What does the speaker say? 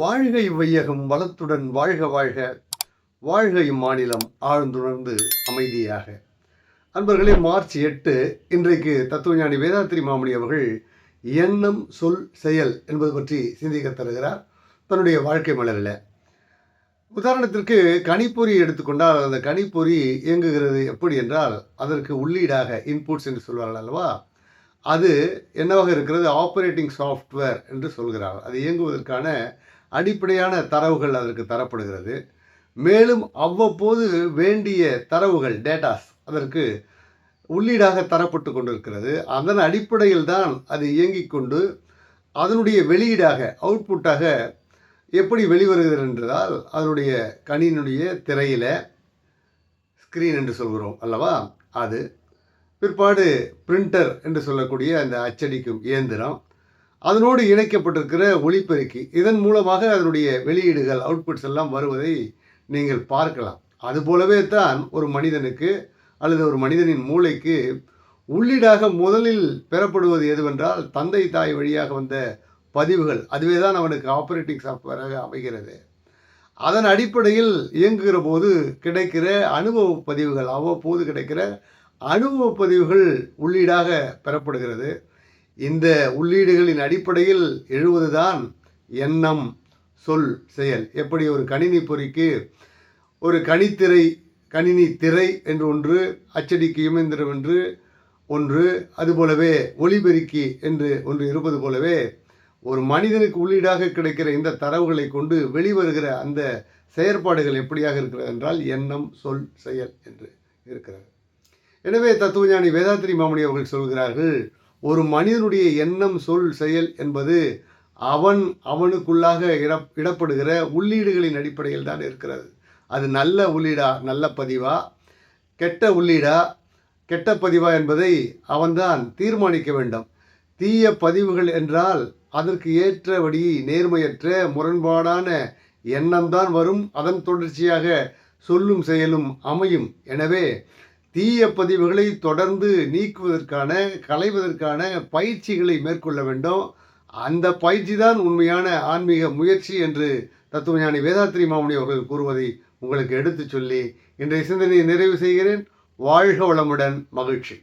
வாழ்கை வையகம் வளத்துடன் வாழ்க வாழ்க. வாழ்கை மாநிலம் ஆழ்ந்துணர்ந்து அமைதியாக. அன்பர்களே மார்ச் எட்டு இன்றைக்கு தத்துவஞானி வேதாத்திரி மாமணி அவர்கள் எண்ணம் சொல் செயல் என்பது பற்றி சிந்திக்க தருகிறார் தன்னுடைய வாழ்க்கை மலரில். உதாரணத்திற்கு கணிப்பொறி எடுத்துக்கொண்டால் அந்த கணிப்பொறி இயங்குகிறது எப்படி என்றால் அதற்கு உள்ளீடாக இன்புட்ஸ் என்று சொல்வார்கள் அல்லவா? அது என்னவாக இருக்கிறது? ஆப்ரேட்டிங் சாஃப்ட்வேர் என்று சொல்கிறார் அது இயங்குவதற்கான அடிப்படையான தரவுகள் அதற்கு தரப்படுகிறது. மேலும் அவ்வப்போது வேண்டிய தரவுகள் டேட்டாஸ் அதற்கு உள்ளீடாக தரப்பட்டு கொண்டிருக்கிறது. அதன் அடிப்படையில் தான் அது இயங்கிக் கொண்டு அதனுடைய வெளியீடாக அவுட்புட்டாக எப்படி வெளிவருகிறது என்றால் அதனுடைய கணினுடைய திரையில் ஸ்க்ரீன் என்று சொல்கிறோம் அல்லவா? அது பிற்பாடு பிரிண்டர் என்று சொல்லக்கூடிய அந்த அச்சடிக்கும் இயந்திரம். அதனோடு இணைக்கப்பட்டிருக்கிற ஒளிப்பெருக்கி இதன் மூலமாக அதனுடைய வெளியீடுகள் அவுட்புட்ஸ் எல்லாம் வருவதை நீங்கள் பார்க்கலாம். அதுபோலவே தான் ஒரு மனிதனுக்கு அல்லது ஒரு மனிதனின் மூளைக்கு உள்ளீடாக முதலில் பெறப்படுவது எதுவென்றால் தந்தை தாய் வழியாக வந்த பதிவுகள். அதுவே தான் அவனுக்கு ஆப்ரேட்டிங் சாஃப்ட்வேராக அமைகிறது. அதன் அடிப்படையில் இயங்குகிற போது கிடைக்கிற அனுபவ பதிவுகள் அவ்வப்போது கிடைக்கிற அனுபவ பதிவுகள் உள்ளீடாக பெறப்படுகிறது. இந்த உள்ளீடுகளின் அடிப்படையில் எழுவதுதான் எண்ணம் சொல் செயல். எப்படி ஒரு கணினி பொறிக்கு ஒரு கணித்திரை கணினி திரை என்று ஒன்று அச்சடிக்கு இயந்திரம் என்று ஒன்று அதுபோலவே ஒளிபெருக்கி என்று ஒன்று இருப்பது போலவே ஒரு மனிதனுக்கு உள்ளீடாக கிடைக்கிற இந்த தரவுகளை கொண்டு வெளிவருகிற அந்த செயற்பாடுகள் எப்படியாக இருக்கிறது என்றால் எண்ணம் சொல் செயல் என்று இருக்கிறது. எனவே தத்துவஞானி வேதாத்திரி மாமணி அவர்கள் சொல்கிறார்கள் ஒரு மனிதனுடைய எண்ணம் சொல் செயல் என்பது அவன் அவனுக்குள்ளாக இட இடப்படுகிற உள்ளீடுகளின் அடிப்படையில் தான் இருக்கிறது. அது நல்ல உள்ளீடா நல்ல பதிவா? கெட்ட உள்ளீடா? கெட்ட பதிவா என்பதை அவன்தான் தீர்மானிக்க வேண்டும். தீய பதிவுகள் என்றால் அதற்கு ஏற்றபடி நேர்மையற்ற முரண்பாடான எண்ணம்தான் வரும். அதன் தொடர்ச்சியாக சொல்லும் செயலும் அமையும். எனவே தீய பதிவுகளை தொடர்ந்து நீக்குவதற்கான களைவதற்கான பயிற்சிகளை மேற்கொள்ள வேண்டும். அந்த பயிற்சி தான் உண்மையான ஆன்மீக முயற்சி என்று தத்துவஞானி வேதாத்திரி மாமணி அவர்கள் கூறுவதை உங்களுக்கு எடுத்துச் சொல்லி இன்றைய சிந்தனையை நிறைவு செய்கிறேன். வாழ்க வளமுடன் மகிழ்ச்சி.